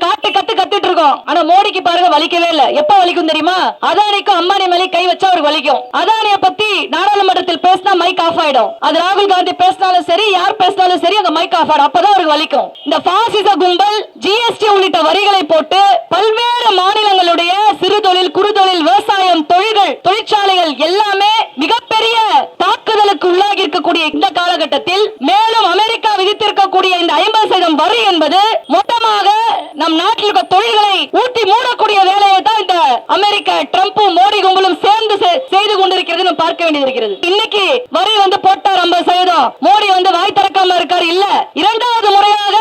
காட்டு கத்து கத்துட்டு இருக்கோம். ஆனா மோடிக்கு பாருங்க வலிக்கவே இல்ல. எப்ப வலிக்கும் தெரியுமா? அதானிக்கும் அம்பானி மேலே கை வச்சா அவருக்கு வலிக்கும். அதானிய பத்தி நாடாளுமன்றத்தில் பேசினா மைக் ஆஃப் ஆயிடும். அது ராகுல் காந்தி பேசினாலும் சரி யார் பேசினாலும் சரி அந்த மைக் ஆஃப் ஆயிடும். அப்பதான் அவருக்கு வலிக்கும். இந்த பாசிச கும்பல் ஜிஎஸ்டி உள்ளிட்ட வரிகளை போட்டு பல்வேறு மாநிலங்களுடைய சிறு தொழில் குறு தொழில் விவசாயம் தொழில்கள் தொழிற்சாலை எல்லாமே மிகப்பெரிய தாக்குதலுக்கு உள்ளாகி இருக்கக்கூடிய இந்த காலகட்டத்தில் மேலும் அமெரிக்கா விதித்திருக்கக்கூடிய இந்த ஐம்பது சதவீதம் வரி என்பது மொத்தமாக நம் நாட்டில் இருக்க தொழில்களை ஊட்டி மூடக்கூடிய வேலையை தான் இந்த அமெரிக்க ட்ரம்ப்பும் மோடி கும்பலும் சேர்ந்து செ- செய்து கொண்டிருக்கிறது நம்ம பார்க்க வேண்டியது இருக்கிறது. இன்னைக்கு வரி வந்து போட்டார் ஐம்பது சதவீதம். மோடி வந்து வாய் திறக்காம இருக்காரு. இல்ல. இரண்டாவது முறையாக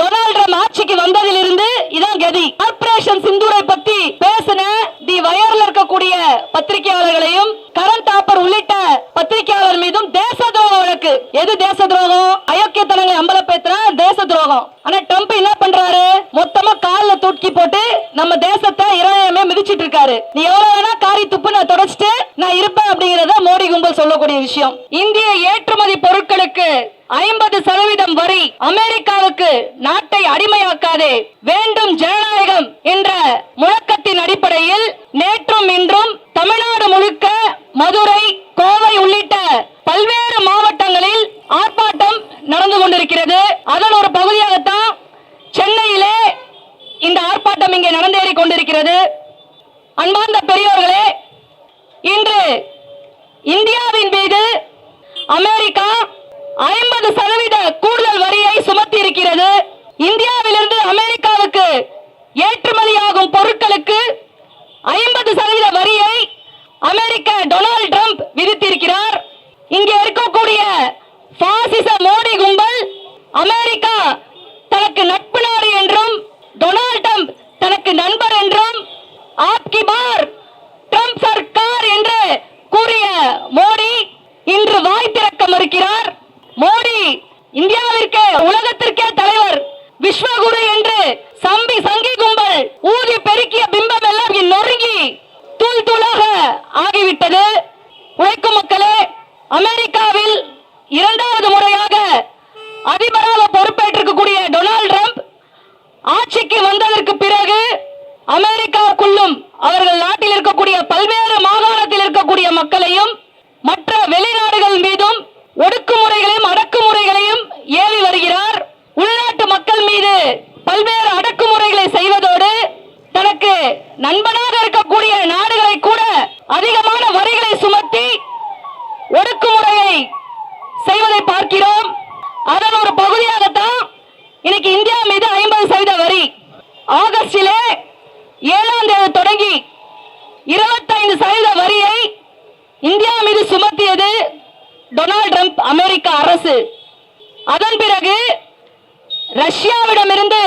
டொனால்ட் ட்ரம்ப் ஆட்சிக்கு வந்ததிலிருந்து இதான் கதி. கார்பரேஷன் சிந்தூரை பத்தி பேசின தி வயர்ல இருக்கக்கூடிய பத்திரிகையாளர்களையும் கரண்ட் தாப்பர் உள்ளிட்ட பத்திரிகையாளர் மீதும் தேச துரோக வழக்கு எது தேச துரோகம் அயோக்கியத்தனங்களை அம்பலப்பேத்துற தேச துரோகம் ஆனா ட்ரம்ப் என்ன பண்றாரு மொத்தமா கால்ல தூக்கி போட்டு நம்ம தேசத்தை இறையமே மிதிச்சிட்டு இருக்காரு நீ எவ்வளவு வேணா காரி துப்பு நான் தொடச்சிட்டு நான் இருப்பேன் அப்படிங்கறத மோடி கும்பல் சொல்லக்கூடிய விஷயம் இந்திய ஏற்றுமதி பொருட்களுக்கு ஐம்பது சதவீதம் வரி அமெரிக்காவுக்கு நாட்டை அடிமையாக்காதே வேண்டும் ஜனநாயகம் என்ற முழக்கத்தின் அடிப்படையில் நேற்றும் இன்றும் தமிழ்நாடு முழுக்க மதுரை கோவை உள்ளிட்ட பல்வேறு மாவட்டங்களில் ஆர்ப்பாட்டம் நடந்து கொண்டிருக்கிறது அதன் ஒரு பகுதியாகத்தான் சென்னையிலே இந்த ஆர்ப்பாட்டம் இங்கே நடந்தேறி கொண்டிருக்கிறது சார்ந்த பெரியோர்களே இன்று இந்தியாவின் மீது அமெரிக்கா ஐம்பது சதவீத கூடுதல் வரியை சுமத்தி இருக்கிறது இந்தியாவிலிருந்து அமெரிக்காவுக்கு ஏற்றுமதியாகும் பொருட்களுக்கு ஐம்பது சதவீத வரியை அமெரிக்க டொனால்டு ட்ரம்ப் விதித்திருக்கிறார். இங்கே இருக்கக்கூடிய பாசிச மோடி கும்பல் அமெரிக்கா தனக்கு நட்பு நாடு என்றும் டொனால்ட் ட்ரம்ப் தனக்கு நண்பர் என்றும் ஆப்கி பார் ட்ரம்ப் சர்க்கார் என்று கூறிய மோடி இன்று வாய் திறக்க மறுக்கிறார் மோடி இந்தியாவிற்கு உலகத்திற்கே தலைவர். விஸ்வகுரு என்று சம்பி சங்கி கும்பல் ஊதி பெருக்கிய பிம்பம் எல்லாம் நொறுங்கி தூள் தூளாக ஆகிவிட்டது. உழைக்கும் மக்களே அமெரிக்காவில் இரண்டாவது முறையாக அதிபராக பொறுப்பேற்றிருக்கக்கூடிய டொனால்ட் ட்ரம்ப் ஆட்சிக்கு வந்ததற்கு பிறகு அமெரிக்காவுக்குள்ளும் அவர்கள் நாட்டில் இருக்கக்கூடிய பல்வேறு மாகாணத்தில் இருக்கக்கூடிய மக்களையும் மற்ற வெளிநாடுகள் மீதும் ஒடுக்குமுறைகளையும் அடக்குமுறைகளையும் ஏவி வருகிறார். உள்நாட்டு மக்கள் மீது பல்வேறு அடக்குமுறைகளை செய்வதோடு தனக்கு நண்பனாக இருக்கக்கூடிய நாடுகளை கூட அதிகமான வரிகளை சுமத்தி ஒடுக்குமுறையை செய்வதை பார்க்கிறோம். அதன் ஒரு பகுதியாகத்தான் இன்னைக்கு இந்தியா மீது ஐம்பது சதவீத வரி. ஆகஸ்டிலே ஏழாம் தேதி தொடங்கி இருபத்தைந்து சதவீத வரியை இந்தியா மீது சுமத்தியது டொனால்ட் அமெரிக்க அரசு. அதன் பிறகு ரஷ்யாவிடமிருந்து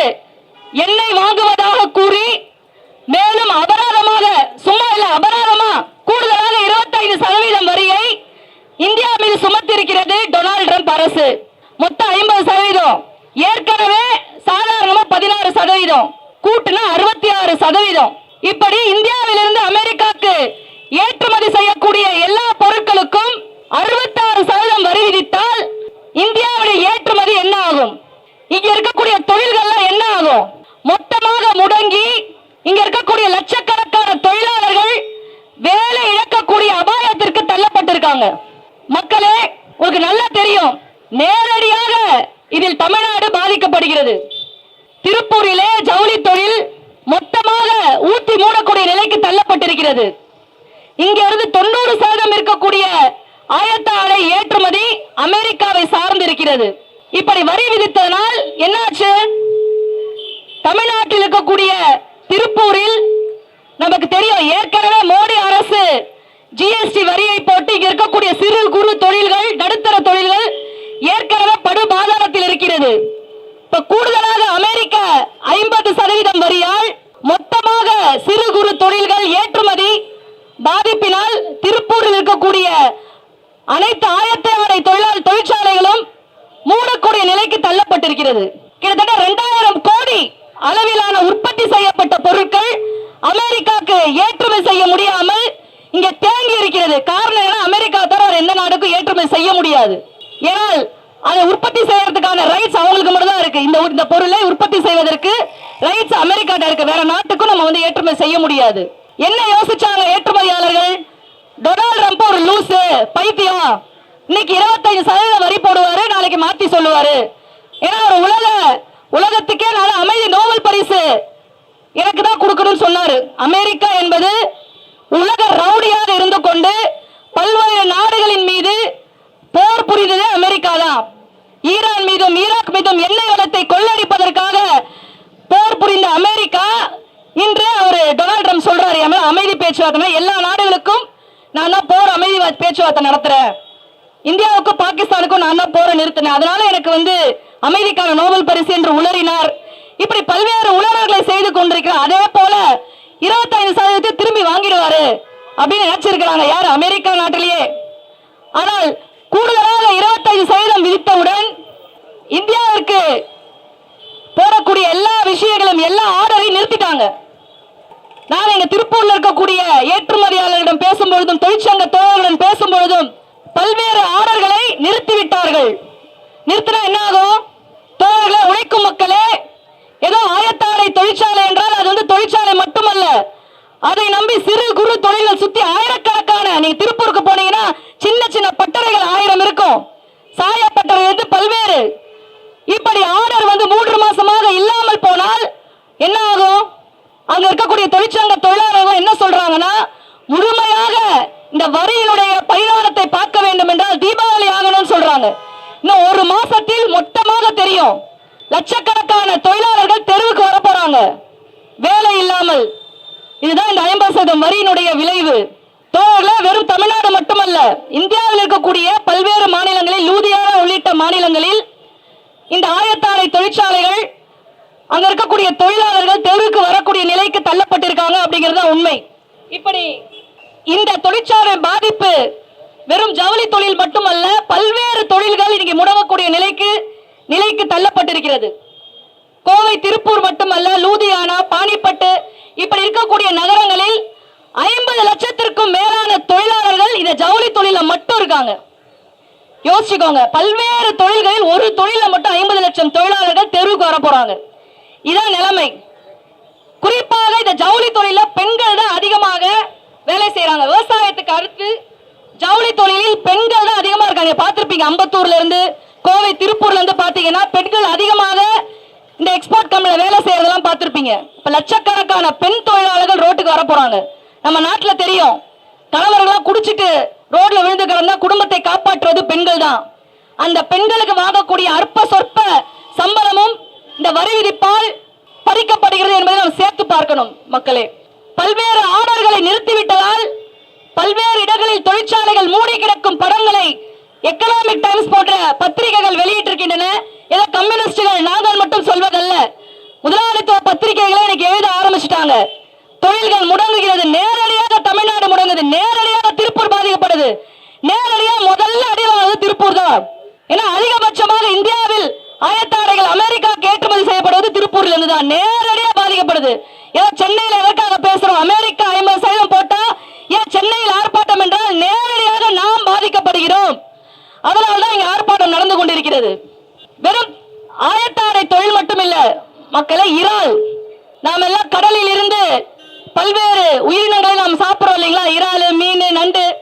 எண்ணெய் வாங்குவதாக கூறி மேலும் அபராதமாக சும்மா இல்ல அபராதமா கூடுதலாக 25% சதவீதம் வரியை இந்தியா மீது சுமத்திருக்கிறது டொனால்டு ட்ரம்ப் அரசு. மொத்தம் ஐம்பது சதவீதம். ஏற்கனவே சாதாரணமா பதினாறு சதவீதம். கூட்டுனா அறுபத்தி ஆறு சதவீதம். இப்படி இந்தியாவிலிருந்து அமெரிக்காக்கு ஏற்றுமதி செய்யக்கூடிய எல்லா பொருட்களுக்கும் அறுபத்தாறு சதவீதம் வரி விதித்தால் இந்தியாவுடைய ஏற்றுமதி என்ன ஆகும்? இங்க இருக்கக்கூடிய தொழில்கள்லாம் என்ன ஆகும்? மொத்தமாக முடங்கி இங்க இருக்கக்கூடிய லட்சக்கணக்கான தொழிலாளர்கள் வேலை இழக்கக்கூடிய அபாயத்திற்கு தள்ளப்பட்டிருக்காங்க. மக்களே உங்களுக்கு நல்லா தெரியும் நேரடியாக இதில் தமிழ்நாடு பாதிக்கப்படுகிறது. திருப்பூரிலே ஜவுளி தொழில் மொத்தமாக ஊத்தி மூடக்கூடிய நிலைக்கு தள்ளப்பட்டிருக்கிறது. இங்க இருந்து தொண்ணூறு சதவீதம் இருக்கக்கூடிய ஆயத்த ஆலை ஏற்றுமதி அமெரிக்காவை சார்ந்து இருக்கிறது இப்படி வரி விதித்ததனால் என்னாச்சு? தமிழ்நாட்டில் இருக்கக்கூடிய திருப்பூரில் நமக்கு தெரியும் ஏற்கனவே மோடி அரசு ஜிஎஸ்டி வரியை போட்டு இங்க இருக்கக்கூடிய சிறு குறு தொழில்கள் நடுத்தர தொழில்கள் ஏற்கனவே படு பாதாளத்தில் இருக்கிறது. இப்ப கூடுதலாக அமெரிக்க ஐம்பது சதவீதம் வரியால் மொத்தமாக சிறு குறு தொழில்கள் ஏற்றுமதி பாதிப்பினால் திருப்பூரில் இருக்கக்கூடிய அனைத்து ஆயத்தேவரை தொழிலாளர் தொழிற்சாலைகளும் மூடக்கூடிய நிலைக்கு தள்ளப்பட்டிருக்கிறது. கிட்டத்தட்ட இரண்டாயிரம் கோடி அளவிலான உற்பத்தி செய்யப்பட்ட பொருட்கள் அமெரிக்காக்கு ஏற்றுமதி செய்ய முடியாமல் இங்க தேங்கி இருக்கிறது. காரணம் என அமெரிக்கா தவிர எந்த நாடுக்கும் ஏற்றுமதி செய்ய முடியாது. ஏனால் அதை உற்பத்தி செய்யறதுக்கான ரைட்ஸ் அவங்களுக்கு மட்டும் தான் இருக்கு. இந்த இந்த பொருளை உற்பத்தி செய்வதற்கு ரைட்ஸ் அமெரிக்காட்ட இருக்கு. வேற நாட்டுக்கும் நம்ம வந்து ஏற்றுமதி செய்ய முடியாது. என்ன யோசிச்சாங்க ஏற்றுமதியாளர்கள்? டொனால்ட் ட்ரம்ப் ஒரு லூசு பைத்தியம். இன்னைக்கு இருபத்தஞ்சு சதவீதம் வரி போடுவாரு நாளைக்கு மாத்தி சொல்லுவாரு. ஏன்னா ஒரு உலக உலகத்துக்கே நல்ல அமைதி நோபல் பரிசு. எனக்கு தான் கொடுக்கணும்னு சொன்னாரு. அமெரிக்கா என்பது உலக ரவுடியாக இருந்து கொண்டு பல்வேறு நாடுகளின் மீது போர் புரிந்ததே அமெரிக்கா தான். ஈரான் மீதும் ஈராக் மீதும் எண்ணெய் வளத்தை கொள்ளடிப்பதற்காக போர் புரிந்த அமெரிக்கா இன்று அவர் டொனால்ட் ட்ரம்ப் சொல்றாரு. அமைதி பேச்சுவார்த்தை எல்லா நாடும் நான் தான் போர் அமைதி பேச்சுவார்த்தை நடத்துறேன். இந்தியாவுக்கும் பாகிஸ்தானுக்கும் நான் தான் போரை நிறுத்தினேன். அதனால எனக்கு வந்து அமைதிக்கான நோபல் பரிசு என்று உளறினார். இப்படி பல்வேறு உளறல்களை செய்து கொண்டிருக்கிறார் அதே போல இருபத்தைந்து சதவீதத்தை திரும்பி வாங்கிடுவாரு அப்படின்னு நினைச்சிருக்கிறாங்க. யார்? அமெரிக்கா நாட்டிலேயே. ஆனால் கூடுதலாக இருபத்தைந்து சதவீதம் விதித்தவுடன் இந்தியாவிற்கு போடக்கூடிய எல்லா விஷயங்களும் எல்லா ஆர்டரையும் நிறுத்திட்டாங்க. நான் எங்க திருப்பூர்ல இருக்கக்கூடிய ஏற்றுமதியாளரிடம் பேசும்பொழுதும் தொழிற்சங்க தோழர்களுடன் பேசும்பொழுதும் பல்வேறு ஆர்டர்களை நிறுத்திவிட்டார்கள். நிறுத்தினா என்ன ஆகும்? தோழர்களை உழைக்கும் மக்களே ஏதோ ஆயத்தாடை தொழிற்சாலை என்றால் அது வந்து தொழிற்சாலை மட்டுமல்ல அதை நம்பி சிறு குறு தொழில்கள் சுத்தி ஆயிரக்கணக்கான நீங்க திருப்பூருக்கு போனீங்கன்னா சின்ன சின்ன பட்டறைகள் ஆயிரம் இருக்கும் சாயப்பட்டறை வந்து பல்வேறு இப்படி ஆர்டர் வந்து மூன்று மாசமாக இல்லாமல் போனால் என்ன ஆகும் அங்க இருக்கக்கூடிய தொழிற்சங்க தொழிலாளர்கள் என்ன சொல்றாங்கன்னா முழுமையாக இந்த வரியினுடைய பரிணாமத்தை பார்க்க வேண்டும் என்றால் தீபாவளி ஆகணும்னு சொல்றாங்க இன்னும் ஒரு மாசத்தில் மொத்தமாக தெரியும் லட்சக்கணக்கான தொழிலாளர்கள் தெருவுக்கு வர போறாங்க வேலை இல்லாமல் இதுதான் இந்த ஐம்பது சதவீதம் வரியினுடைய விளைவு தோழர்களே வெறும் தமிழ்நாடு மட்டுமல்ல இந்தியாவில் இருக்கக்கூடிய பல்வேறு மாநிலங்களில் லூதியானா உள்ளிட்ட மாநிலங்களில் இந்த ஆயத்தாடை தொழிற்சாலைகள் அங்க இருக்கக்கூடிய தொழிலாளர்கள் தெருவுக்கு வரக்கூடிய நிலைக்கு தள்ளப்பட்டிருக்காங்க அப்படிங்கிறது உண்மை. இப்படி இந்த தொழிற்சாலை பாதிப்பு வெறும் ஜவுளி தொழில் மட்டுமல்ல பல்வேறு தொழில்கள் இன்னைக்கு முடங்கக்கூடிய நிலைக்கு நிலைக்கு தள்ளப்பட்டிருக்கிறது. கோவை திருப்பூர் மட்டுமல்ல லூதியானா பானிப்பட்டு இப்படி இருக்கக்கூடிய நகரங்களில் ஐம்பது லட்சத்திற்கும் மேலான தொழிலாளர்கள் இந்த ஜவுளி தொழில மட்டும் இருக்காங்க. யோசிச்சுக்கோங்க பல்வேறு தொழில்களில் ஒரு தொழில மட்டும் ஐம்பது லட்சம் தொழிலாளர்கள் தெருவுக்கு வர போறாங்க இதான் நிலைமை. குறிப்பாக இந்த ஜவுளி தொழில பெண்கள் தான் அதிகமாக வேலை செய்யறாங்க விவசாயத்துக்கு அடுத்து ஜவுளி தொழிலில் பெண்கள் தான் அதிகமா இருக்காங்க. பார்த்திருப்பீங்க அம்பத்தூர்ல இருந்து கோவை திருப்பூர்ல இருந்து பாத்தீங்கன்னா பெண்கள் அதிகமாக இந்த எக்ஸ்போர்ட் கம்பெனில வேலை செய்யறதெல்லாம் பார்த்திருப்பீங்க. இப்ப லட்சக்கணக்கான பெண் தொழிலாளர்கள் ரோட்டுக்கு வர போறாங்க. நம்ம நாட்டுல தெரியும் கணவர்கள்லாம் குடிச்சிட்டு ரோட்ல விழுந்து கிடந்தா குடும்பத்தை காப்பாற்றுவது பெண்கள் தான். அந்த பெண்களுக்கு வாங்கக்கூடிய அற்ப சொற்ப சம்பளமும் இந்த வரி விதிப்பால் பறிக்கப்படுகிறது என்பதை நாம் சேர்த்து பார்க்கணும் மக்களே. பல்வேறு ஆர்டர்களை நிறுத்திவிட்டதால் பல்வேறு இடங்களில் தொழிற்சாலைகள் மூடி கிடக்கும் படங்களை எக்கனாமிக் டைம்ஸ் போன்ற பத்திரிகைகள் வெளியிட்டிருக்கின்றன. ஏதோ கம்யூனிஸ்டுகள் நாங்கள் மட்டும் சொல்வதல்ல. முதலாளித்துவ பத்திரிகைகளை எனக்கு எழுத ஆரம்பிச்சிட்டாங்க. தொழில்கள் முடங்குகிறது நேரடியாக தமிழ்நாடு முடங்குது நேரடியாக திருப்பூர் பாதிக்கப்படுது. நேரடியாக முதல்ல அடிவானது திருப்பூர் தான். ஏன்னா அதிகபட்சமாக இந்தியாவில் ஆயத்தாடைகள் அமெரிக்காவுக்கு ஏற்றுமதி செய்யப்படுவது திருப்பூர்ல இருந்து தான். நேரடியா பாதிக்கப்படுது. ஏதோ சென்னையில எதற்காக பேசுறோம்? அமெரிக்கா ஐம்பது சதவீதம் போட்டா ஏன் சென்னையில் ஆர்ப்பாட்டம் என்றால் நேரடியாக நாம் பாதிக்கப்படுகிறோம். அதனால்தான் இங்க ஆர்ப்பாட்டம் நடந்து கொண்டிருக்கிறது. வெறும் ஆயத்தாடை தொழில் மட்டும் இல்ல மக்களை இறால். நாம் எல்லாம் கடலில் இருந்து பல்வேறு உயிரினங்களை நாம் சாப்பிடுறோம் இல்லைங்களா? இறால் மீன் நண்டு.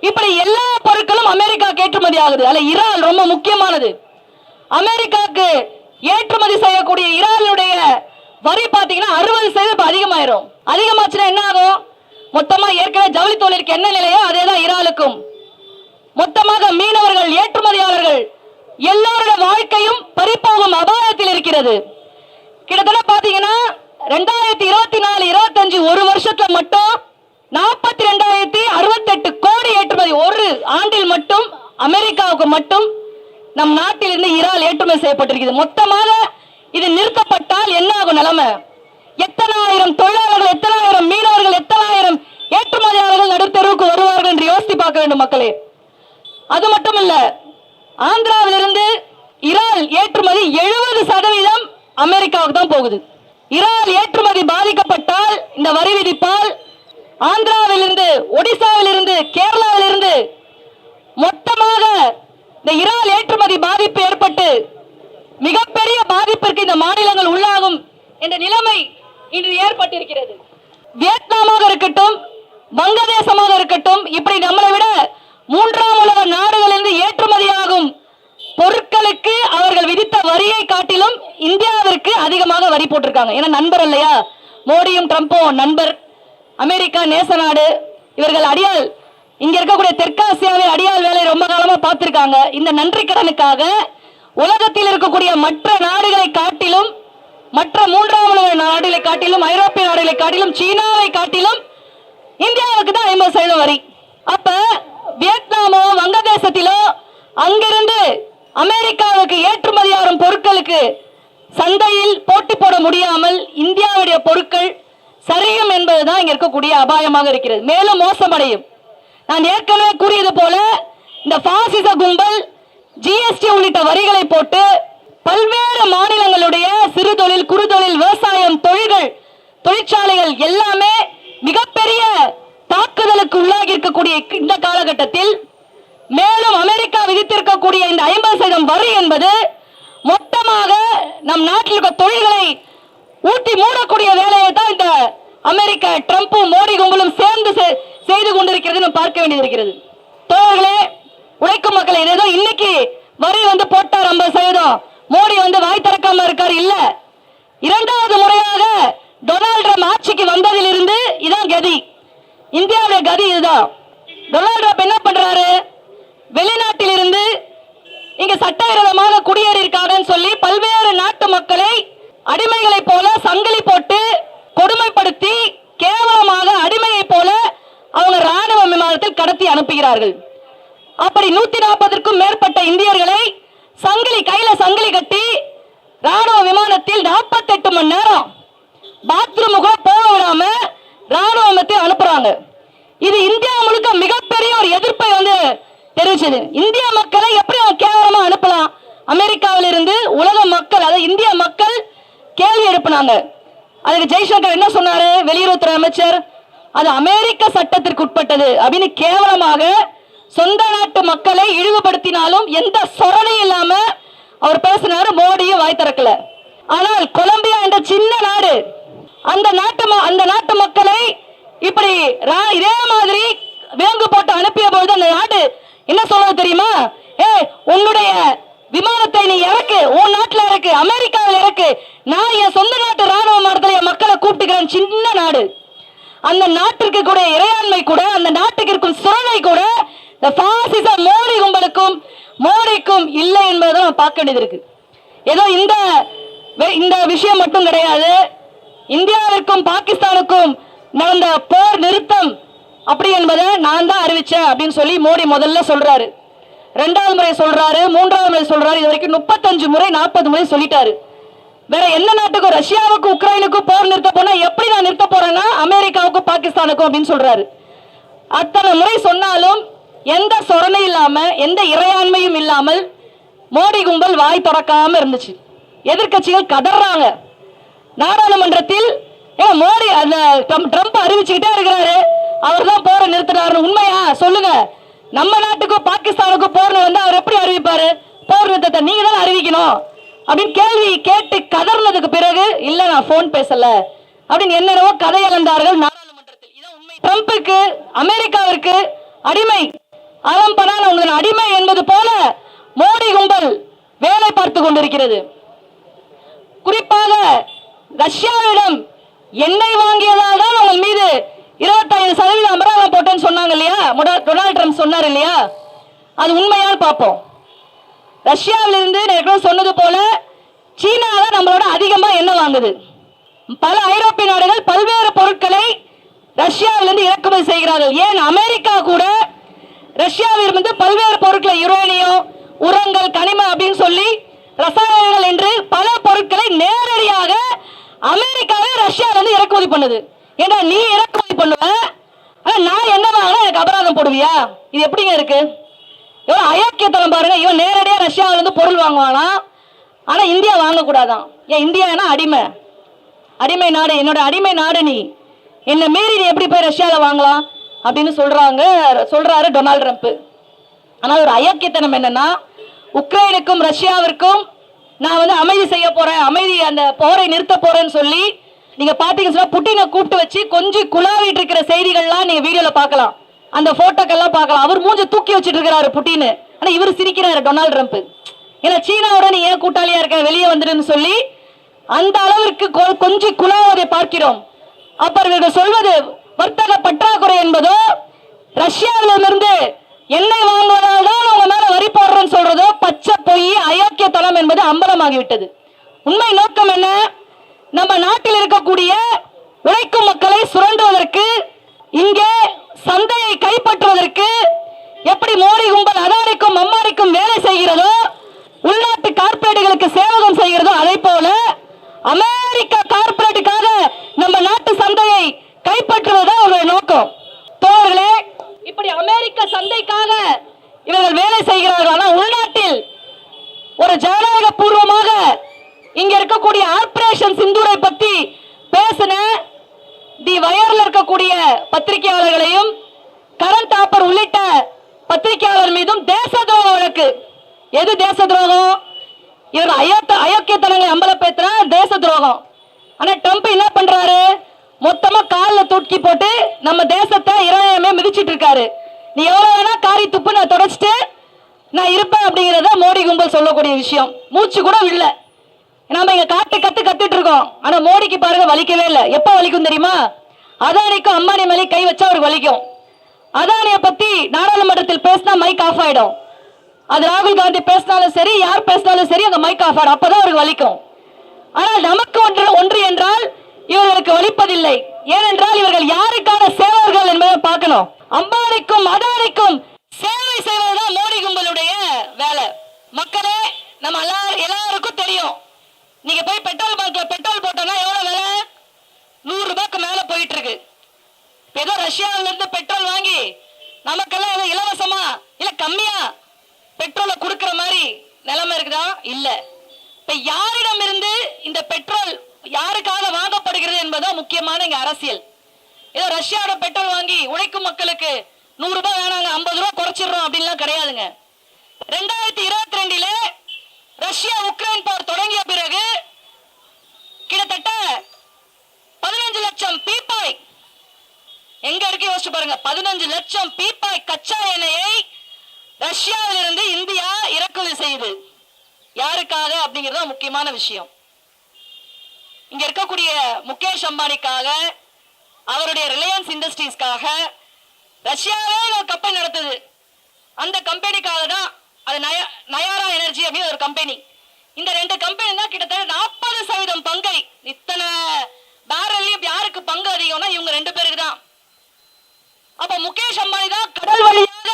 இப்படி எல்லா பொருட்களும் அமெரிக்காக்கு ஏற்றுமதி ஆகுது. அதுல இறால் ரொம்ப முக்கியமானது. அமெரிக்காக்கு ஏற்றுமதி செய்யக்கூடிய இறாலுடைய வரி பாத்தீங்கன்னா அறுபது சதவீதம் அதிகமாயிரும். அதிகமாச்சுன்னா என்ன ஆகும்? மொத்தமா ஏற்கனவே ஜவுளி தொழிலுக்கு என்ன நிலையோ அதே தான் இறாலுக்கும். மொத்தமாக மீனவர்கள் ஏற்றுமதியாளர்கள் எல்லாரோட வாழ்க்கையும் பறிப்போகும் அபாயத்தில் இருக்கிறது. கிட்டத்தட்ட பாத்தீங்கன்னா ரெண்டாயிரத்தி இருபத்தி நாலு இருபத்தஞ்சு ஒரு வருஷத்துல மட்டும் நாற்பத்தி ரெண்டாயிரத்தி அறுபத்தெட்டு கோடி ஏற்றுமதி ஒரு ஆண்டில் மட்டும் அமெரிக்காவுக்கு மட்டும் நம் நாட்டில் இருந்து இறால் ஏற்றுமதி செய்யப்பட்டிருக்கிறது. மொத்தமாக இது நிறுத்தப்பட்டால் என்ன ஆகும் நிலைமை? எத்தனாயிரம் தொழிலாளர்கள் எத்தனாயிரம் மீனவர்கள் எத்தனாயிரம் ஏற்றுமதியாளர்கள் நடுத்தருவுக்கு வருவார்கள் என்று யோசித்து பார்க்க வேண்டும் மக்களே. அது மட்டும் இல்ல ஆந்திராவிலிருந்து இறால் ஏற்றுமதி எழுபது சதவீதம் அமெரிக்காவுக்கு தான் போகுது. இறால் ஏற்றுமதி பாதிக்கப்பட்டால் இந்த வரி விதிப்பால் ஆந்திராவிலிருந்து ஒடிசாவிலிருந்து கேரளாவிலிருந்து மொத்தமாக இந்த இறால் ஏற்றுமதி பாதிப்பு ஏற்பட்டு மிகப்பெரிய பாதிப்பிற்கு இந்த மாநிலங்கள் உள்ளாகும் என்ற நிலைமை இன்று ஏற்பட்டிருக்கிறது. வியட்நாமாக இருக்கட்டும் வங்கதேசமாக இருக்கட்டும் இப்படி நம்மளை விட மூன்றாம் உலக நாடுகளிலிருந்து ஏற்றுமதியாகும் பொருட்களுக்கு அவர்கள் விதித்த வரியை காட்டிலும் இந்தியாவிற்கு அதிகமாக வரி போட்டிருக்காங்க. ஏன்னா நண்பர் இல்லையா? மோடியும் ட்ரம்ப்பும் நண்பர். அமெரிக்கா நேச நாடு இவர்கள் அடியால் இங்க இருக்கக்கூடிய தெற்காசியாவில் அடியால் வேலை ரொம்ப காலமா பார்த்திருக்காங்க. இந்த நன்றி கடனுக்காக உலகத்தில் இருக்கக்கூடிய மற்ற நாடுகளை காட்டிலும் மற்ற மூன்றாம் உலக நாடுகளை காட்டிலும் ஐரோப்பிய நாடுகளை காட்டிலும் சீனாவை காட்டிலும் இந்தியாவுக்கு தான் ஐம்பது சதவீதம் வரி. அப்ப வியட்நாமோ வங்கதேசத்திலோ அங்கிருந்து அமெரிக்காவுக்கு ஏற்றுமதியாகும் பொருட்களுக்கு சந்தையில் போட்டி போட முடியாமல் இந்தியாவுடைய பொருட்கள் சரியும் என்பதுதான் இங்க இருக்கக்கூடிய அபாயமாக இருக்கிறது. மேலும் மோசமடையும். நான் ஏற்கனவே கூறியது போல இந்த பாசிச கும்பல் ஜிஎஸ்டி உள்ளிட்ட வரிகளை போட்டு பல்வேறு மாநிலங்களுடைய சிறு தொழில் குறுதொழில் விவசாயம் தொழில்கள் தொழிற்சாலைகள் எல்லாமே மிகப்பெரிய தாக்குதலுக்கு உள்ளாகி இருக்கக்கூடிய இந்த காலகட்டத்தில் மேலும் அமெரிக்கா விதித்திருக்கக்கூடிய இந்த ஐம்பது சதவீதம் வரி என்பது மொத்தமாக நம் நாட்டில் இருக்க தொழில்களை ஊட்டி மூடக்கூடிய வேலையை தான் இந்த அமெரிக்க ட்ரம்ப்பும் மோடி கும்பலும் சேர்ந்து செ- செய்து கொண்டிருக்கிறது நம்ம பார்க்க வேண்டியது இருக்கிறது. தோழர்களே உழைக்கும் மக்களை ஏதோ இன்னைக்கு வரி வந்து போட்டார் ஐம்பது சதவீதம். மோடி வந்து வாய் திறக்காம இருக்காரு இல்ல. இரண்டாவது முறையாக டொனால்ட் ட்ரம்ப் ஆட்சிக்கு வந்ததிலிருந்து இதான் கதி. இந்தியாவுடைய கதி இதுதான். டொனால்ட் ட்ரம்ப் என்ன பண்றாரு? வெளிநாட்டில் இருந்து இங்க சட்டவிரோதமாக குடியேறி குடியேறியிருக்காங்கன்னு சொல்லி பல்வேறு நாட்டு மக்களை அடிமைகளை போல சங்கிலி போட்டு கொடுமைப்படுத்தி கேவலமாக அடி அவங்க ராணுவ விமானத்தில் கடத்தி அனுப்புகிறார்கள். அப்படி நூத்தி நாற்பதற்கும் மேற்பட்ட இந்தியர்களை சங்கிலி கையில சங்கிலி கட்டி ராணுவ விமானத்தில் 48 மணி நேரம் பாத்ரூம் போக விடாம ராணுவத்தில் அனுப்புறாங்க. இது இந்தியா முழுக்க மிகப்பெரிய ஒரு எதிர்ப்பை வந்து தெரிவிச்சது. இந்திய மக்களை எப்படி அவன் கேவலமா அனுப்பலாம்? அமெரிக்காவில் இருந்து உலக மக்கள் அதாவது இந்திய மக்கள் கேள்வி எழுப்பினாங்க. அதுக்கு ஜெய்சங்கர் என்ன சொன்னாரு? வெளியுறவுத்துறை அமைச்சர் அது அமெரிக்க சட்டத்திற்கு உட்பட்டது அப்படின்னு கேவலமாக சொந்த நாட்டு மக்களை இழிவுபடுத்தினாலும் எந்த சொரணையும் இல்லாம அவர் பேசினாரு மோடியும் வாய் திறக்கல. ஆனால் கொலம்பியா என்ற சின்ன நாடு அந்த நாட்டு ம- அந்த நாட்டு மக்களை இப்படி ரா- இதே மாதிரி வேங்கு போட்டு அனுப்பிய பொழுது அந்த நாடு என்ன சொல்றது தெரியுமா? ஏ உன்னுடைய விமானத்தை நீ இறக்கு உன் நாட்டுல இறக்கு அமெரிக்காவில் இறக்கு. நான் என் சொந்த நாட்டு ராணுவ மாடத்துல என் மக்களை கூப்பிட்டுக்கிறேன் சின்ன நாடு. அந்த நாட்டிற்கு கூட இறையாண்மை கூட அந்த நாட்டுக்கு இருக்கும் சுரணை கூட இந்த பாசிச மோடி கும்பலுக்கும் மோடிக்கும் இல்லை என்பதை நம்ம பார்க்க வேண்டியது இருக்கு. ஏதோ இந்த இந்த விஷயம் மட்டும் கிடையாது. இந்தியாவிற்கும் பாகிஸ்தானுக்கும் நடந்த போர் நிறுத்தம் அப்படி என்பதை நான் தான் அறிவிச்சேன் அப்படின்னு சொல்லி மோடி முதல்ல சொல்றாரு. ரெண்டாவது முறை சொல்றாரு மூன்றாவது முறை சொல்றாரு இது வரைக்கும் முப்பத்தஞ்சு முறை நாற்பது முறை சொல்லிட்டாரு. வேற எந்த நாட்டுக்கும் ரஷ்யாவுக்கும் உக்ரைனுக்கும் போர் நிறுத்த போனா எப்படி நான் நிறுத்த போறேன்னா அமெரிக்காவுக்கும் பாகிஸ்தானுக்கும் அப்படின்னு சொல்றாரு. அத்தனை முறை சொன்னாலும் எந்த சொரணை இல்லாம எந்த இறையாண்மையும் இல்லாமல் மோடி கும்பல் வாய் திறக்காம இருந்துச்சு. எதிர்கட்சிகள் கதறாங்க. நாடாளுமன்றத்தில் மோடி அந்த ட்ரம்ப் அறிவிச்சுக்கிட்டே இருக்கிறாரு. அவர் தான் போரை நிறுத்தினாரு உண்மையா? சொல்லுங்க. நம்ம நாட்டுக்கும் பாகிஸ்தானுக்கும் போர்னு வந்து அவர் எப்படி அறிவிப்பாரு? போர் நிறுத்தத்தை நீங்க தான் அறிவிக்கணும். அப்படின்னு கேள்வி கேட்டு கதர்னதுக்கு பிறகு இல்ல நான் போன் பேசல. அப்படின்னு என்னென்னவோ கதை இழந்தார்கள் ட்ரம்ப்புக்கு அமெரிக்காவிற்கு அடிமை. அலம்பனான உங்களின் அடிமை என்பது போல மோடி கும்பல் வேலை பார்த்து கொண்டிருக்கிறது. குறிப்பாக ரஷ்யாவிடம் எண்ணெய் வாங்கியதால் தான் உங்கள் மீது இருபத்தைந்து சதவீதம் அபராதம் போட்டேன்னு சொன்னாங்க இல்லையா? டொனால்ட் ட்ரம்ப் சொன்னார் இல்லையா? அது உண்மையால் பார்ப்போம். ரஷ்யாவிலிருந்து நான் சொன்னது போல சீனாவில் நம்மளோட அதிகமாக எண்ணெய் வாங்குது. பல ஐரோப்பிய நாடுகள் பல்வேறு பொருட்களை ரஷ்யாவிலிருந்து இறக்குமதி செய்கிறார்கள். ஏன்? அமெரிக்கா கூட ரஷ்யாவிலிருந்து பல்வேறு பொருட்களை யுரேனியம் உரங்கள் கனிமம் அப்படின்னு சொல்லி ரசாயனங்கள் என்று பல பொருட்களை நேரடியாக அமெரிக்காவே ரஷ்யாவிலிருந்து இறக்குமதி பண்ணுது. ஏன்னா நீ இறக்குமதி பண்ணுவ? நான் என்ன வாங்கினா எனக்கு அபராதம் போடுவியா? இது எப்படிங்க இருக்கு? எவ்வளவு அயோக்கியத்தனம் பாருங்க. இவன் நேரடியாக ரஷ்யாவிலிருந்து பொருள் வாங்குவானா? ஆனால் இந்தியா வாங்கக்கூடாதான். ஏன் இந்தியா ஏன்னா அடிமை? அடிமை நாடு என்னோட அடிமை நாடு நீ. என்னை மீறி நீ எப்படி போய் ரஷ்யால வாங்கலாம் அப்படின்னு சொல்றாங்க சொல்றாரு டொனால்ட் ட்ரம்ப். ஆனால் ஒரு அயோக்கியத்தனம் என்னன்னா உக்ரைனுக்கும் ரஷ்யாவிற்கும் நான் வந்து அமைதி செய்ய போறேன் அமைதி அந்த போரை நிறுத்த போறேன்னு சொல்லி நீங்க பாத்தீங்கன்னா புட்டினை கூப்பிட்டு வச்சு கொஞ்சம் குழாவிட்டு இருக்கிற செய்திகள்லாம் நீங்க வீடியோல பார்க்கலாம். அந்த போட்டோக்கெல்லாம் பார்க்கலாம். அவர் மூஞ்ச தூக்கி வச்சுட்டு இருக்கிறாரு புட்டின்னு. ஆனா இவர் சிரிக்கிறாரு டொனால்டு ட்ரம்ப். ஏன்னா சீனாவோட நீ ஏன் கூட்டாளியா இருக்க வெளியே வந்துடுன்னு சொல்லி அந்த அளவிற்கு கொஞ்சம் கொஞ்சி குழாவதை பார்க்கிறோம். அப்புறம் சொல்வது வர்த்தக பற்றாக்குறை என்பதோ ரஷ்யாவிலிருந்து எண்ணெய் வாங்குவதால் தான் அவங்க மேல வரி போடுறோம்னு சொல்றதோ பச்சை பொய் அயோக்கியத்தனம் என்பது அம்பலமாகிவிட்டது. உண்மை நோக்கம் என்ன? நம்ம நாட்டில் இருக்கக்கூடிய உழைக்கும் மக்களை சுரண்டுவதற்கு இங்கே சந்தையை கைப்பற்றுவதற்கு எப்படி மோடி கும்பல் அதாரிக்கும் அம்மானிக்கும் வேலை செய்கிறதோ உள்நாட்டு கார்பரேட்டுகளுக்கு சேவகம் செய்கிறதோ அதை போல அமெரிக்க கார்ப்பரேட்டுக்காக நம்ம நாட்டு சந்தையை கைப்பற்றுவதுதான் அவருடைய நோக்கம் தோழர்களே இப்படி அமெரிக்க சந்தைக்காக இவர்கள் வேலை செய்கிறார்கள் ஆனால் உள்நாட்டில் ஒரு ஜனநாயக பூர்வமாக இங்க இருக்கக்கூடிய ஆபரேஷன் சிந்தூரை பத்தி பேசின தி வயர்ல இருக்கக்கூடிய பத்திரிகையாளர்களையும் கரண் தாப்பர் உள்ளிட்ட பத்திரிகையாளர் மீதும் தேச துரோக வழக்கு. எது தேச துரோகம்? இவர் அயோத்த அயோக்கியத்தனங்களை அம்பலப்பேத்துற தேச துரோகம். ஆனா ட்ரம்ப் என்ன பண்றாரு? மொத்தமா கால்ல தூக்கி போட்டு நம்ம தேசத்தை இறையமே மிதிச்சிட்டு இருக்காரு. நீ எவ்வளவு வேணா காரி துப்பு நான் தொடச்சிட்டு நான் இருப்பேன் அப்படிங்கறத மோடி கும்பல் சொல்லக்கூடிய விஷயம். மூச்சு கூட இல்லை நாம இங்க காட்டு கட்டு கத்துட்டு இருக்கோம். ஆனா மோடிக்கு பாருங்க வலிக்கவே இல்லை. எப்ப வலிக்கும் தெரியுமா? அதானிக்கும் அம்பானி மேலே கை வச்சா அவருக்கு வலிக்கும். அதானிய பத்தி நாடாளுமன்றத்தில் பேசினா மைக் ஆஃப் ஆயிடும். அது ராகுல் காந்தி பேசினாலும் சரி யார் பேசினாலும் சரி அங்க மைக் ஆஃப் ஆயிடும். அப்பதான் அவருக்கு வலிக்கும். ஆனால் நமக்கு ஒன்று ஒன்று என்றால் இவர்களுக்கு வலிப்பதில்லை. ஏனென்றால் இவர்கள் யாருக்கான சேவர்கள் என்பதை பார்க்கணும். அம்பானிக்கும் அதானிக்கும் சேவை செய்வதுதான் மோடி கும்பலுடைய வேலை. மக்களே நம்ம எல்லாருக்கும் தெரியும். நீங்க போய் பெட்ரோல் பங்க்ல பெட்ரோல் போட்டோம்னா எவ்வளவு விலை? நூறு ரூபாய்க்கு மேல போயிட்டு இருக்கு ஏதோ ரஷ்யாவில இருந்து பெட்ரோல் வாங்கி நமக்கெல்லாம் ஏதோ இலவசமா? இல்ல கம்மியா? பெட்ரோலை கொடுக்கற மாதிரி நிலைமை இருக்குதா? இல்ல. இப்ப யாரிடம் இருந்து இந்த பெட்ரோல் யாருக்காக வாங்கப்படுகிறது என்பதுதான் முக்கியமான இங்க அரசியல். ஏதோ ரஷ்யாவோட பெட்ரோல் வாங்கி உழைக்கும் மக்களுக்கு நூறு ரூபாய் வேணாங்க ஐம்பது ரூபாய் குறைச்சிடுறோம் அப்படின்லாம் கிடையாதுங்க. ரெண்டாயிரத்தி இருபத்தி ரெண்டுல ரஷ்யா உக்ரைன் போர் தொடங்கிய பிறகு கிட்டத்தட்ட பதினஞ்சு லட்சம் பீப்பாய். எங்க இருக்கு? யோசிச்சு பாருங்க. பதினஞ்சு லட்சம் பீப்பாய் கச்சா எண்ணெயை ரஷ்யாவிலிருந்து இந்தியா இறக்குமதி செய்யுது. யாருக்காக? அப்படிங்கிறது தான் முக்கியமான விஷயம். இங்க இருக்கக்கூடிய முகேஷ் அம்பானிக்காக அவருடைய ரிலையன்ஸ் இண்டஸ்ட்ரீஸ்க்காக ரஷ்யாவே ஒரு கப்பல் நடத்துது. அந்த கம்பெனிக்காக தான் அது நயாரா எனர்ஜி அப்படின்னு ஒரு கம்பெனி இந்த ரெண்டு கம்பெனி தான் கிட்டத்தட்ட நாற்பது சதவீதம் பங்கை. இத்தனை பேரல்லையும் யாருக்கு பங்கு அதிகம்னா இவங்க ரெண்டு பேருக்கு தான். அப்ப முகேஷ் அம்பானி தான் கடல் வழியாக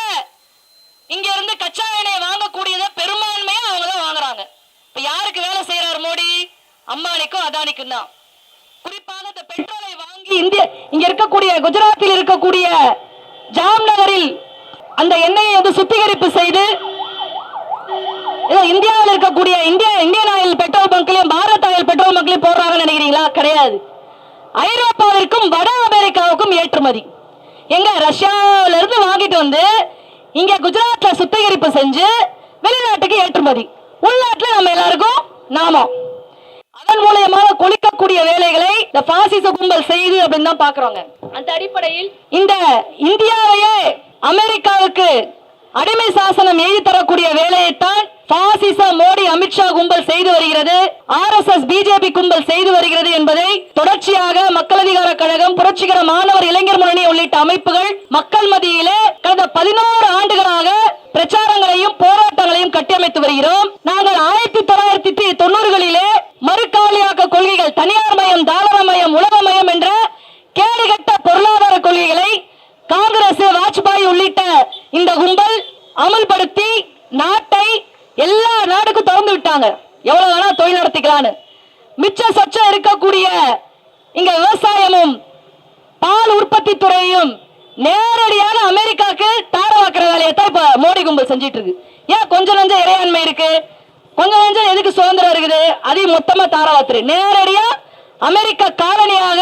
இங்க இருந்து கச்சா எண்ணெயை வாங்கக்கூடியதை பெரும்பான்மையா அவங்க தான் வாங்குறாங்க. இப்ப யாருக்கு வேலை செய்யறாரு மோடி? அம்பானிக்கும் அதானிக்கும் தான். குறிப்பாக இந்த பெட்ரோலை வாங்கி இந்திய இங்க இருக்கக்கூடிய குஜராத்தில் இருக்கக்கூடிய ஜாம்நகரில் அந்த எண்ணெயை வந்து சுத்திகரிப்பு செய்து இந்தியாவில் இருக்கக்கூடிய இந்தியா இந்தியன் ஆயில் பெட்ரோல் பங்க்லயும் பாரத் ஆயில் பெட்ரோல் பங்க்லயும் போடுறாங்கன்னு நினைக்கிறீங்களா? கிடையாது. ஐரோப்பாவிற்கும் வட அமெரிக்காவுக்கும் ஏற்றுமதி. எங்க ரஷ்யாவில இருந்து வாங்கிட்டு வந்து இங்க குஜராத்ல சுத்திகரிப்பு செஞ்சு வெளிநாட்டுக்கு ஏற்றுமதி. உள்நாட்டுல நம்ம எல்லாருக்கும் நாமம். அதன் மூலியமாக கொளிக்கக்கூடிய வேலைகளை இந்த பாசிச கும்பல் செய்து அப்படின்னு தான் பாக்குறோங்க அந்த அடிப்படையில் இந்த இந்தியாவையே அமெரிக்காவுக்கு அடிமை சாசனம் எழுதி தரக்கூடிய வேலையைத்தான் பாசிச மோடி அமித்ஷா கும்பல் செய்து வருகிறது. ஆர் எஸ் எஸ் பிஜேபி கும்பல் செய்து வருகிறது என்பதை தொடர்ச்சியாக மக்கள் அதிகார கழகம் புரட்சிகர மாணவர் இளைஞர் முன்னணி உள்ளிட்ட அமைப்புகள் மக்கள் மத்தியிலே கடந்த பதினோரு ஆண்டுகளாக பிரச்சாரங்களையும் போராட்டங்களையும் கட்டியமைத்து வருகிறோம். நாங்கள் ஆயிரத்தி தொள்ளாயிரத்தி தொண்ணூறுகளிலே மறுக்காலியாக்க கொள்கைகள் தனியார் மயம் தாராள மயம் உலக மயம் என்ற கேடுகட்ட பொருளாதார கொள்கைகளை காங்கிரஸ் வாஜ்பாய் உள்ளிட்ட இந்த கும்பல் அமல்படுத்தி நாட்டை எல்லா நாடுக்கும் திறந்து விட்டாங்க. எவ்வளவு வேணா தொழில் நடத்திக்கலான்னு மிச்ச சொச்சம் இருக்கக்கூடிய இங்க விவசாயமும் பால் உற்பத்தி துறையும் நேரடியாக அமெரிக்காக்கு தாரவாக்குற வேலையை தான் இப்ப மோடி கும்பல் செஞ்சிட்டு இருக்கு ஏன் கொஞ்சம் நஞ்சம் இறையாண்மை இருக்கு? கொஞ்சம் நஞ்சம் எதுக்கு சுதந்திரம் இருக்குது? அதையும் மொத்தமா தாரவாத்துரு நேரடியா அமெரிக்க காலனியாக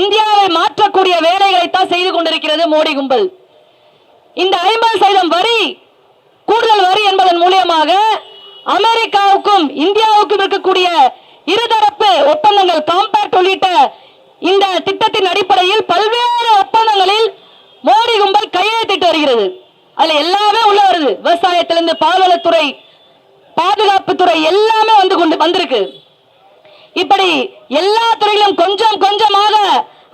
இந்தியாவை மாற்றக்கூடிய வேலைகளைத்தான் செய்து கொண்டிருக்கிறது மோடி கும்பல். இந்த ஐம்பது சதவீதம் வரி கூடுதல் வரி என்பதன் மூலியமாக அமெரிக்காவுக்கும் இந்தியாவுக்கும் இருக்கக்கூடிய இருதரப்பு ஒப்பந்தங்கள் காம்பாக்ட் உள்ளிட்ட இந்த திட்டத்தின் அடிப்படையில் பல்வேறு ஒப்பந்தங்களில் மோடி கும்பல் கையெழுத்திட்டு வருகிறது. அதுல எல்லாமே உள்ள வருது. விவசாயத்திலிருந்து பால்வளத்துறை பாதுகாப்புத்துறை எல்லாமே வந்து கொண்டு வந்திருக்கு. இப்படி எல்லா துறையிலும் கொஞ்சம் கொஞ்சமாக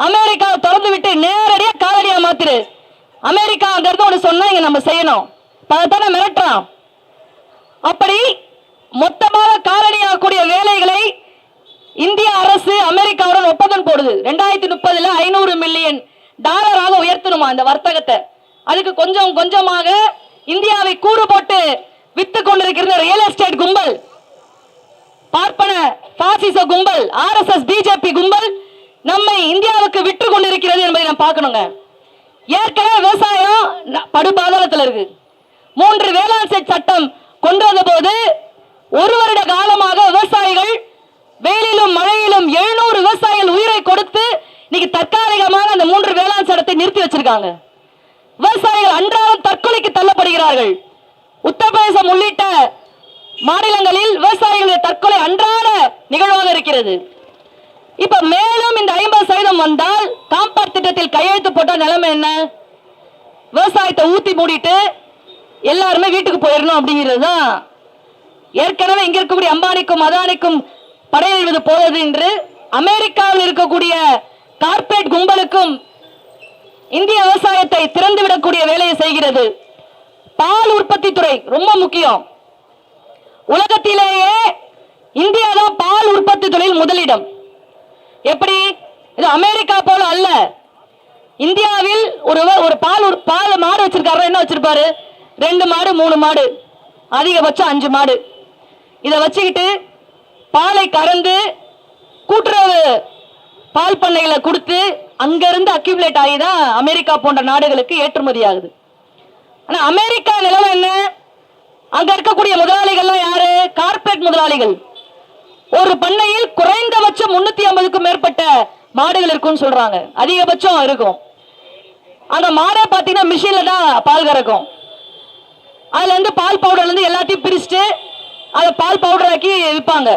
அமெரிக்காவை திறந்து விட்டு நேரடியா காலடியா மாத்திரு. அமெரிக்காங்கிறது ஒன்று சொன்னா இங்க நம்ம செய்யணும். அதைத்தானே மிரட்டுறான் அப்படி மொத்தமாக காலடியாகக்கூடிய வேலைகளை இந்திய அரசு அமெரிக்காவுடன் ஒப்பந்தம் போடுது. ரெண்டாயிரத்தி முப்பதுல ஐநூறு மில்லியன் டாலராக உயர்த்தணுமா இந்த வர்த்தகத்தை? அதுக்கு கொஞ்சம் கொஞ்சமாக இந்தியாவை கூறு போட்டு வித்து கொண்டிருக்கிற ரியல் எஸ்டேட் கும்பல். பார்ப்பன பாசிச கும்பல் ஆர்எஸ்எஸ் பிஜேபி கும்பல் நம்மை இந்தியாவுக்கு விற்று கொண்டிருக்கிறது என்பதை நாம் பார்க்கணுங்க. ஏற்கனவே விவசாயம் ந- படுபாதாளத்தில் இருக்கு. மூன்று வேளாண் செட் சட்டம் கொண்டு வந்த போது ஒரு வருட காலமாக விவசாயிகள் வெயிலிலும் மழையிலும் எழுநூறு விவசாயிகள் உயிரை கொடுத்து இன்னைக்கு தற்காலிகமாக அந்த மூன்று வேளாண் சட்டத்தை நிறுத்தி வச்சிருக்காங்க. விவசாயிகள் அன்றாடம் தற்கொலைக்கு தள்ளப்படுகிறார்கள். உத்தரப்பிரதேசம் உள்ளிட்ட மாநிலங்களில் விவசாயிகளுடைய தற்கொலை அன்றாட நிகழ்வாக இருக்கிறது. இப்ப மேலும் இந்த ஐம்பது சதவீதம் வந்தால் காம்பாட் திட்டத்தில் கையெழுத்து போட்ட நிலைமை என்ன? விவசாயத்தை ஊத்தி மூடிட்டு எல்லாருமே வீட்டுக்கு போயிடணும் அப்படிங்கிறது தான். ஏற்கனவே இங்க இருக்கக்கூடிய அம்பானிக்கும் அதானிக்கும் படையெழுவது போவது என்று அமெரிக்காவில் இருக்கக்கூடிய கார்ப்பரேட் கும்பலுக்கும் இந்திய விவசாயத்தை திறந்துவிடக்கூடிய வேலையை செய்கிறது. பால் உற்பத்தி துறை ரொம்ப முக்கியம். உலகத்திலேயே இந்தியா தான் பால் உற்பத்தி தொழில் முதலிடம். எப்படி? இது அமெரிக்கா போல அல்ல. இந்தியாவில் ஒரு ஒரு பால் உற்- பால் மாடு வச்சிருக்காரு. என்ன வச்சிருப்பாரு? ரெண்டு மாடு மூணு மாடு. அதிகபட்சம் அஞ்சு மாடு. இதை வச்சுக்கிட்டு பாலை கறந்து கூட்டுறவு பால் பண்ணைகளை கொடுத்து அங்கிருந்து அக்யூமுலேட் ஆகி தான் அமெரிக்கா போன்ற நாடுகளுக்கு ஏற்றுமதி ஆகுது. ஆனால் அமெரிக்கா நிலவு என்ன? அங்க இருக்கக்கூடிய முதலாளிகள்லாம் யாரு? கார்ப்பரேட் முதலாளிகள். ஒரு பண்ணையில் குறைந்தபட்சம் முன்னூத்தி ஐம்பதுக்கும் மேற்பட்ட மாடுகள் இருக்கும்னு சொல்றாங்க. அதிகபட்சம் இருக்கும். அந்த மாடை பார்த்தீங்கன்னா மிஷின்ல தான் பால் கறக்கும். அதுல இருந்து பால் பவுடர்ல இருந்து எல்லாத்தையும் பிரிச்சுட்டு அதை பால் பவுடராக்கி விற்பாங்க.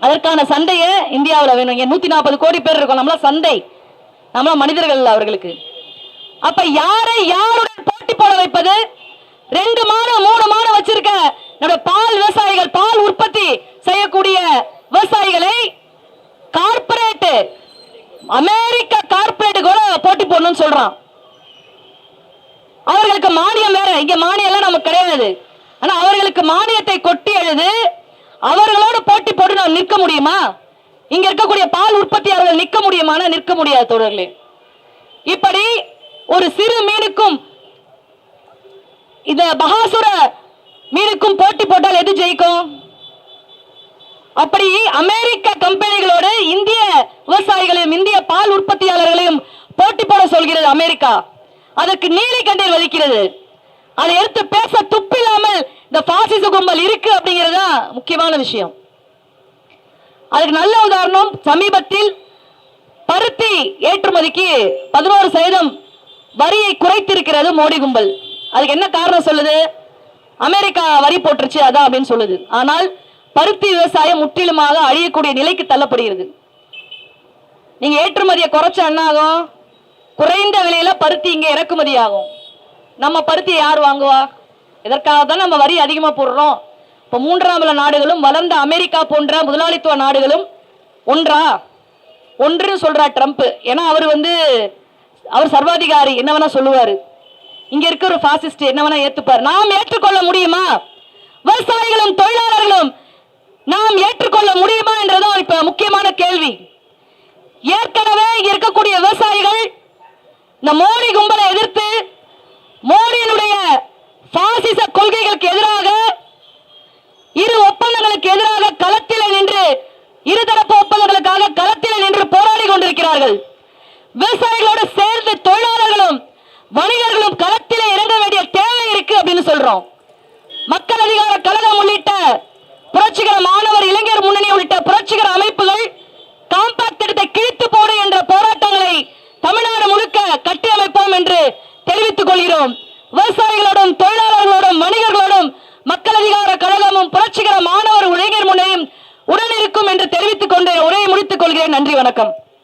அதற்கான சண்டையை இந்தியாவில் வேணும். இங்க நூத்தி நாற்பது கோடி பேர் இருக்கும். நம்மள சந்தை. நம்மள மனிதர்கள் அவர்களுக்கு. அப்ப யாரை யாருடன் போட்டி போட வைப்பது? ரெண்டு மாடு மூணு மாடு வச்சிருக்க. நம்ம பால் விவசாயிகள் பால் உற்பத்தி செய்யக்கூடிய விவசாயிகளை கார்பரேட் அமெரிக்க கார்பரேட் கூட போட்டி போடணும்னு சொல்றான். அவர்களுக்கு மானியம் வேற. இங்க மானியம் எல்லாம் நமக்கு கிடையாது. ஆனா அவர்களுக்கு மானியத்தை கொட்டி எழுது அவர்களோடு போட்டி போட்டு நாம் நிற்க முடியுமா? இங்க இருக்கக்கூடிய பால் உற்பத்தியாளர்கள் நிற்க முடியுமானா நிற்க முடியாது தோழர்களே. இப்படி ஒரு சிறு மீனுக்கும் இந்த பகாசுர மீனுக்கும் போட்டி போட்டால் எது ஜெயிக்கும்? அப்படி அமெரிக்க கம்பெனிகளோடு இந்திய விவசாயிகளையும் இந்திய பால் உற்பத்தியாளர்களையும் போட்டி போட சொல்கிறது அமெரிக்கா. அதற்கு நீலி கண்ணீர் வலிக்கிறது. அதை எடுத்து பேச துப்பில்லாமல் இந்த பாசிச கும்பல் இருக்கு அப்படிங்கிறது தான் முக்கியமான விஷயம். அதுக்கு நல்ல உதாரணம் சமீபத்தில் பருத்தி ஏற்றுமதிக்கு பதினோரு சதவீதம் வரியை குறைத்திருக்கிறது மோடி கும்பல். அதுக்கு என்ன காரணம் சொல்லுது? அமெரிக்கா வரி போட்டுருச்சு அதான் அப்படின்னு சொல்லுது. ஆனால் பருத்தி விவசாயம் முற்றிலுமாக அழியக்கூடிய நிலைக்கு தள்ளப்படுகிறது. நீங்க ஏற்றுமதியை குறைச்சா என்ன ஆகும்? குறைந்த விலையில பருத்தி இங்க இறக்குமதி ஆகும். நம்ம பருத்தி யார் வாங்குவா? இதற்காக தான் நம்ம வரி அதிகமா போடுறோம். இப்ப மூன்றாம் உலக நாடுகளும் வளர்ந்த அமெரிக்கா போன்ற முதலாளித்துவ நாடுகளும் ஒன்றா? ஒன்றுன்னு சொல்றா ட்ரம்ப். ஏன்னா அவர் வந்து அவர் சர்வாதிகாரி என்ன வேணா சொல்லுவாரு. இங்க இருக்க ஒரு பாசிஸ்ட் என்ன வேணா ஏத்துப்பார். நாம் ஏற்றுக்கொள்ள முடியுமா? விவசாயிகளும் தொழிலாளர்களும் நாம் ஏற்றுக்கொள்ள முடியுமா என்றதான் இப்ப முக்கியமான கேள்வி. ஏற்கனவே இருக்கக்கூடிய விவசாயிகள் இந்த மோடி கும்பலை எதிர்த்து மோடியினுடைய பாசிச கொள்கைகளுக்கு எதிராக இரு ஒப்பந்தங்களுக்கு எதிராக களத்தில் நின்று இருதரப்பு ஒப்பந்தங்களுக்காக களத்தில் நின்று போராடி கொண்டிருக்கிறார்கள். விவசாயிகளோடு சேர்ந்து தொழிலாளர்களும் வணிகர்களும் களத்திலே இறங்க வேண்டிய தேவை இருக்கு அப்படின்னு சொல்றோம். மக்கள் அதிகார கழகம் உள்ளிட்ட புரட்சிகர மாணவர் இளைஞர் முன்னணி உள்ளிட்ட புரட்சிகர அமைப்புகள் காம்பாக்ட் திட்டத்தை கிழித்து போடு என்ற போராட்டங்களை தமிழ்நாடு முழுக்க கட்டியமைப்போம் என்று தெரிவித்துக் கொள்கிறோம். விவசாயிகளோடும் தொழிலாளர்களோடும் வணிகர்களோடும் மக்கள் அதிகார கழகமும் புரட்சிகர மாணவர் இளைஞர் முன்னணியும் உடன் இருக்கும் என்று தெரிவித்துக் கொண்டு உரையை முடித்துக் கொள்கிறேன். நன்றி வணக்கம்.